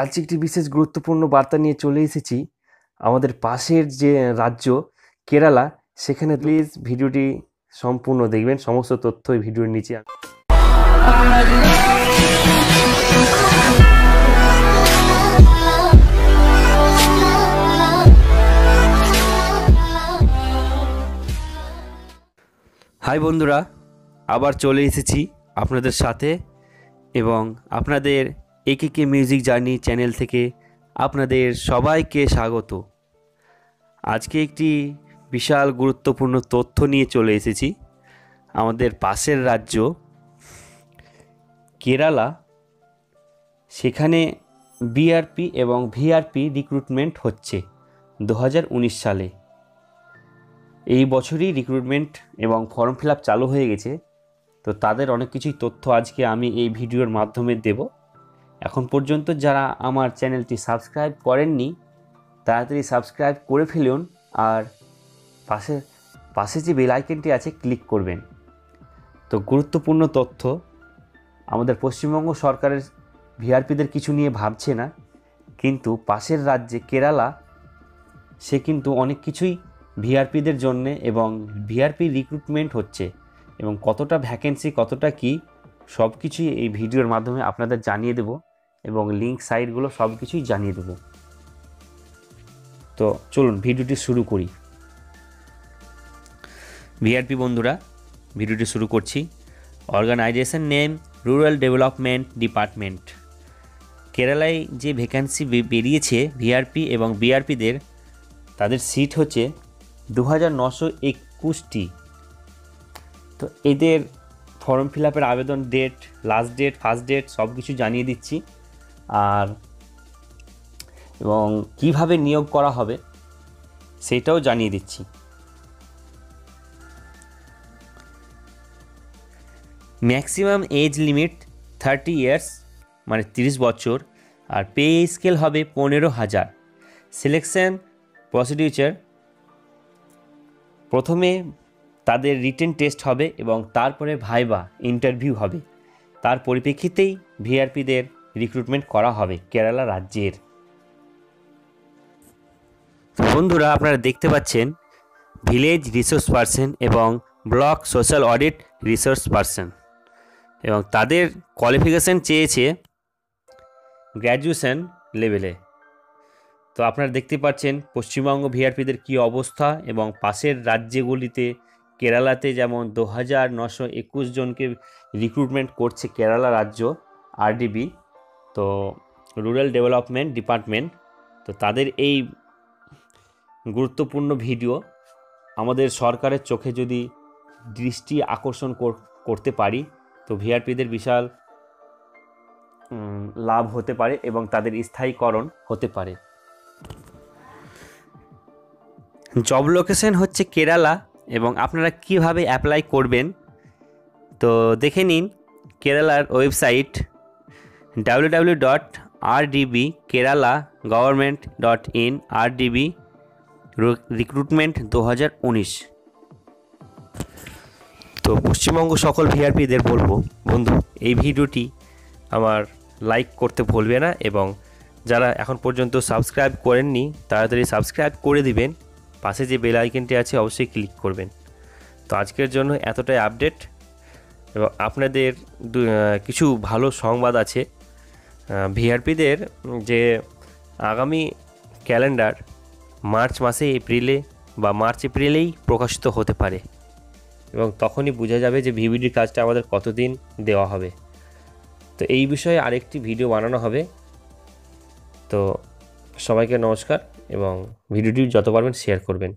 আজ একটি বিশেষ গুরুত্বপূর্ণ বার্তা নিয়ে চলে এসেছি। আমাদের পাশের যে রাজ্য, কেরালা, সেখানে প্লিজ ভিডিওটি সম্পূর্ণ দেখবেন। সমস্ত তথ্য এই ভিডিওর নিচে হাই বন্ধুরা, আবার চলে এসেছি আপনাদের সাথে এবং আপনাদের একে কে মিউজিক জার্নি চ্যানেল থেকে আপনাদের সবাইকে স্বাগত। আজকে একটি বিশাল গুরুত্বপূর্ণ তথ্য নিয়ে চলে এসেছি। আমাদের পাশের রাজ্য কেরালা। সেখানে বিআরপি এবং ভিআরপি রিক্রুটমেন্ট হচ্ছে দু হাজার উনিশ সালে। এই বছরই রিক্রুটমেন্ট এবং ফর্ম ফিল আপ চালু হয়ে গেছে। তো তাদের অনেক কিছুই তথ্য আজকে আমি এই ভিডিওর মাধ্যমে দেব। এখন পর্যন্ত যারা আমার চ্যানেলটি সাবস্ক্রাইব করেননি, তাড়াতাড়ি সাবস্ক্রাইব করে ফেলুন আর পাশে পাশে যে বেল আইকনটি আছে ক্লিক করবেন। তো গুরুত্বপূর্ণ তথ্য, আমাদের পশ্চিমবঙ্গ সরকারের ভিআরপিদের কিছু নিয়ে ভাবছে না, কিন্তু পাশের রাজ্যে কেরালা, সে কিন্তু অনেক কিছুই ভিআরপিদের জন্যে এবং ভিআরপি রিক্রুটমেন্ট হচ্ছে এবং কতটা ভ্যাকেন্সি কতটা কি সব কিছুই এই ভিডিওর মাধ্যমে আপনাদের জানিয়ে দেব। এবং লিঙ্ক সাইটগুলো সব কিছুই জানিয়ে দেবো। তো চলুন, ভিডিওটি শুরু করি। ভিআরপি বন্ধুরা, ভিডিওটি শুরু করছি। Organisation name rural development department কেরালায় যে ভ্যাকান্সি বেরিয়েছে ভিআরপি এবং বিআরপিদের তাদের সিট হচ্ছে দু হাজার নশো একুশটি। তো এদের ফর্ম ফিল আপের আবেদন date last date first date সব কিছু জানিয়ে দিচ্ছি। আর এবং কীভাবে নিয়োগ করা হবে সেটাও জানিয়ে দিচ্ছি। Maximum age limit thirty years মানে তিরিশ বছর, আর পে স্কেল হবে পনেরো হাজার। সিলেকশন প্রসিডিউচার প্রথমে তাদের রিটেন টেস্ট হবে এবং তারপরে ভাইবা ইন্টারভিউ হবে। তার পরিপ্রেক্ষিতেই ভিআরপিদের রিক্রুটমেন্ট করা হবে কেরালা রাজ্যের। বন্ধুরা, আপনারা দেখতে পাচ্ছেন ভিলেজ রিসোর্স পারসন এবং block social audit resource person এবং তাদের কোয়ালিফিকেশান চেয়েছে গ্র্যাজুয়েশন লেভেলে তো আপনারা দেখতে পাচ্ছেন পশ্চিমবঙ্গ ভিআরপিদের কী অবস্থা এবং পাশের রাজ্যগুলিতে কেরালাতে যেমন দু হাজার নশো একুশ জনকে রিক্রুটমেন্ট করছে কেরালা রাজ্য আরডিবি তো রুরাল ডেভেলপমেন্ট ডিপার্টমেন্ট, তো তাদের এই গুরুত্বপূর্ণ ভিডিও আমাদের সরকারের চোখে যদি দৃষ্টি আকর্ষণ করতে পারি, তো ভিআরপিদের বিশাল লাভ হতে পারে এবং তাদের স্থায়ীকরণ হতে পারে। জব লোকেশন হচ্ছে কেরালা এবং আপনারা কীভাবে অ্যাপ্লাই করবেন, তো দেখে নিন, কেরালার website W W dot R DB Kerala government dot in R DB recruitment দু হাজার উনিশ তো পশ্চিমবঙ্গ সকল ভিআরপিদের বলব, বন্ধু, এই ভিডিওটি আমার লাইক করতে ভুলবে না এবং যারা এখন পর্যন্ত সাবস্ক্রাইব করেননি, তাড়াতাড়ি সাবস্ক্রাইব করে দিবেন। পাশে যে বেল আইকনটি আছে, অবশ্যই ক্লিক করবেন। তো আজকের জন্য এতটাই আপডেট এবং আপনাদের কিছু ভালো সংবাদ আছে। ভিআরপিদের যে আগামী ক্যালেন্ডার মার্চ মাসে এপ্রিলে বা মার্চ এপ্রিলেই প্রকাশিত হতে পারে এবং তখনই বোঝা যাবে যে ভিভিডির কাজটা আমাদের কতদিন দেওয়া হবে। তো এই বিষয়ে আরেকটি ভিডিও বানানো হবে। তো সবাইকে নমস্কার এবং ভিডিওটি যত পারবেন শেয়ার করবেন।